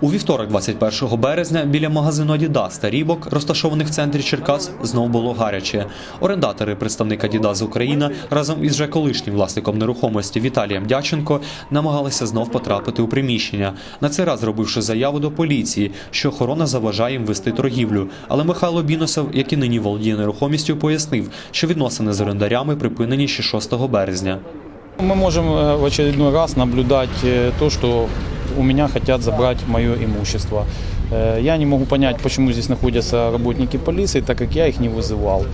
У вівторок, 21 березня, біля магазину Адідас та Рібок, розташованих в центрі Черкас, знов було гаряче. Орендатори представника Адідас Україна разом із вже колишнім власником нерухомості Віталієм Дяченко намагалися знов потрапити у приміщення. На цей раз зробивши заяву до поліції, що охорона заважає їм вести торгівлю. Але Михайло Біносов, який нині володіє нерухомістю, пояснив, що відносини з орендарями припинені ще 6 березня. Мы можем э, в очередной раз наблюдать э, то, что у меня хотят забрать мое имущество. Э, Я не могу понять, почему здесь находятся работники полиции, так как я их не вызывал.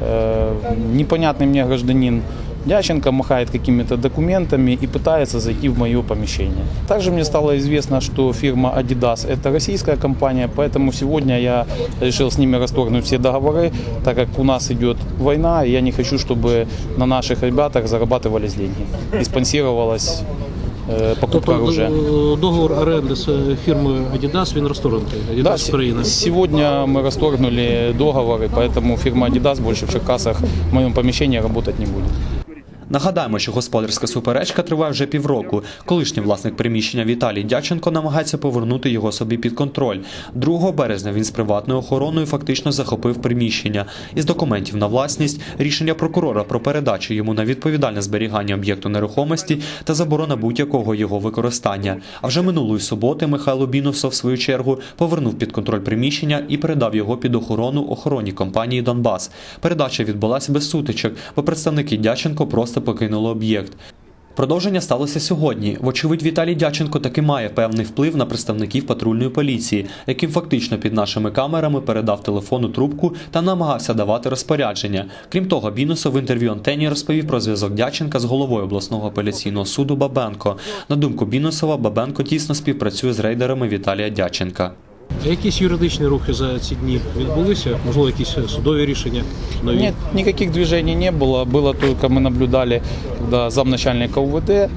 Э, Непонятный мне гражданин Дяченко махает какими-то документами и пытается зайти в мое помещение. Также мне стало известно, что фирма Adidas – это российская компания, поэтому сегодня я решил с ними расторгнуть все договоры, так как у нас идет война, и я не хочу, чтобы на наших ребятах зарабатывались деньги и спонсировалась покупка Тобто оружия. д- договор оренди з фірмою Adidas він розторгнутий. Да, Adidas с- Україна. сегодня мы расторгнули договоры, поэтому фирма Adidas больше в Черкасах в моем помещении работать не будет. Нагадаємо, що господарська суперечка триває вже півроку. Колишній власник приміщення Віталій Дяченко намагається повернути його собі під контроль. 2 березня він з приватною охороною фактично захопив приміщення. Із документів на власність, рішення прокурора про передачу йому на відповідальне зберігання об'єкту нерухомості та заборона будь-якого його використання. А вже минулої суботи Михайло Бінусов, в свою чергу, повернув під контроль приміщення і передав його під охорону охоронній компанії Донбас. Передача відбулася без сутичок, бо представники Дяченко просто покинули об'єкт. Продовження сталося сьогодні. Вочевидь, Віталій Дяченко таки має певний вплив на представників патрульної поліції, яким фактично під нашими камерами передав телефонну трубку та намагався давати розпорядження. Крім того, Бінусов в інтерв'ю Антені розповів про зв'язок Дяченка з головою обласного апеляційного суду Бабенко. На думку Бінусова, Бабенко тісно співпрацює з рейдерами Віталія Дяченка. А якісь юридичні рухи за ці дні відбулися? Можливо, якісь судові рішення нові? Нет, никаких движений не было. Было только мы наблюдали, когда замначальника УВД, э,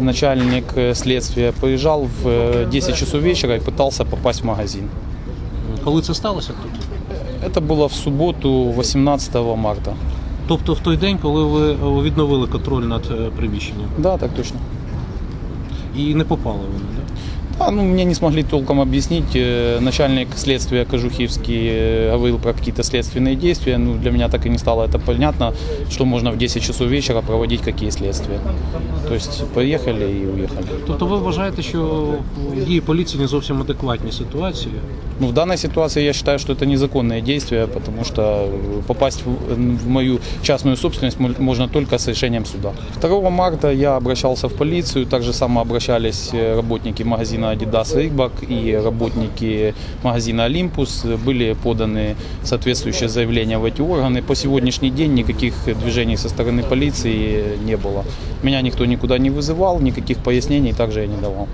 начальник э, следствия приезжал в э, 10 часов вечера и пытался попасть в магазин. Коли це сталося тут? Это было в субботу 18 марта. Тобто в той день, коли ви е, відновили контроль над е, приміщенням Да, так точно. і не попали вони, да? А, ну, мне не смогли толком объяснить. Э, Начальник следствия Кожухівский э, говорил про какие-то следственные действия. Ну, для меня так и не стало это понятно, что можно в 10 часов вечера проводить какие следствия. То есть поехали и уехали. Тобто ви вважаєте, що дії поліції не зовсім адекватні ситуації? Ну, в данной ситуации я считаю, что это незаконные действия, потому что э, попасть в, в мою частную собственность мо- можно только с решением суда. 2 марта я обращался в полицию, также само обращались э, работники магазина Adidas Reebok и работники магазина Olympus. Были поданы соответствующие заявления в эти органы. По сегодняшний день никаких движений со стороны полиции не было. Меня никто никуда не вызывал, никаких пояснений также я не давал.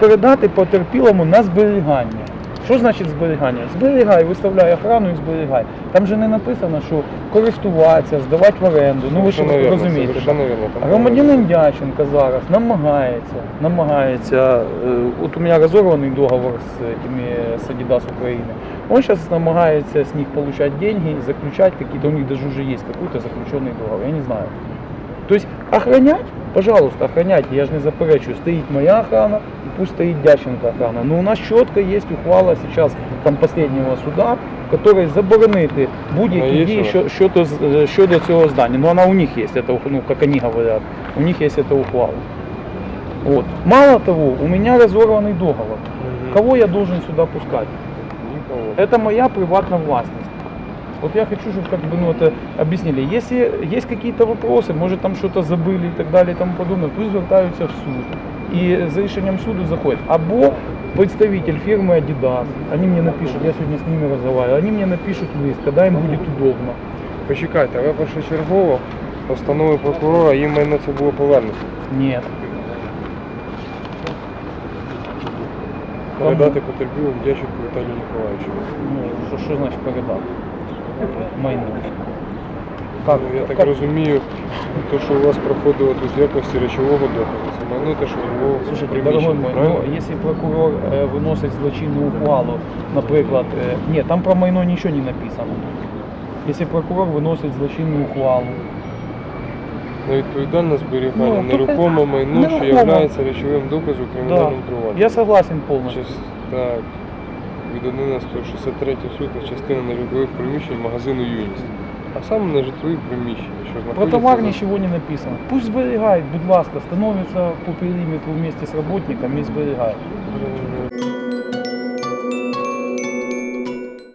передати потерпілому на зберігання. Що значить зберігання? Зберігай, виставляй охрану і зберігай. Там же не написано, що користуватися, здавати в оренду. Ну ви ж Совершенно вірно, розумієте. совершенно вірно. Там Громадянин Дяченко зараз намагається, намагається, э, от у меня разорванный договор с этими, с Adidas Украины, он сейчас намагается с них получать деньги и заключать какие-то, у них даже уже есть какой-то заключенный договор, я не знаю. То есть охранять, пожалуйста, охраняйте, я же не заперечую, стоит моя охрана и пусть стоит Дяченко охрана. Но у нас четко есть ухвала сейчас там последнего суда, который заборонити будь-які Ну, є дії що? що- щодо, з- щодо цього здання. Но она у них есть, это, ух- ну, как они говорят, у них есть эта ухвала. Вот. Мало того, у меня разорванный договор. Кого я должен сюда пускать? Нікого. Это моя приватная властность. Вот я хочу, чтобы как бы, ну, это объяснили. Если есть какие-то вопросы, может там что-то забыли и так далее и тому подобное, пусть звертаються в суд. И за рішенням суду заходят. Або представитель фирмы Adidas, они мне напишут, я сегодня с ними разговаривал, они мне напишут лист, когда им будет удобно. Почекайте, ви першочергово постанови прокурора, їм майно це було повернуто. Нет. Передати потерпілим Дяченку Віталію Миколаївичу. Ну, що, що значить передати? Майно. Как? Ну, я так как? розумію, те, що у вас проходило тут в якості речового доказу, це майно те, що було в Слушайте, приміщенні, дорогой мой, правильно? ну, если прокурор э, выносит злочинную ухвалу, наприклад, э, нет, там про майно ничего не написано. Если прокурор выносит злочинную ухвалу, На відповідальне зберігання Ну, то нерухоме майно, що нерухоме. є речовим доказом у да, кримінальному провадженні. я согласен полностью. Щас Так. від 11.63 сутна частина нежитлових приміщень магазину Юність. А саме нежитлові приміщення, що Про товар нічого не написано. Пусть зберігають, будь ласка, становиться по периметру вместе з работником і зберігають. Е,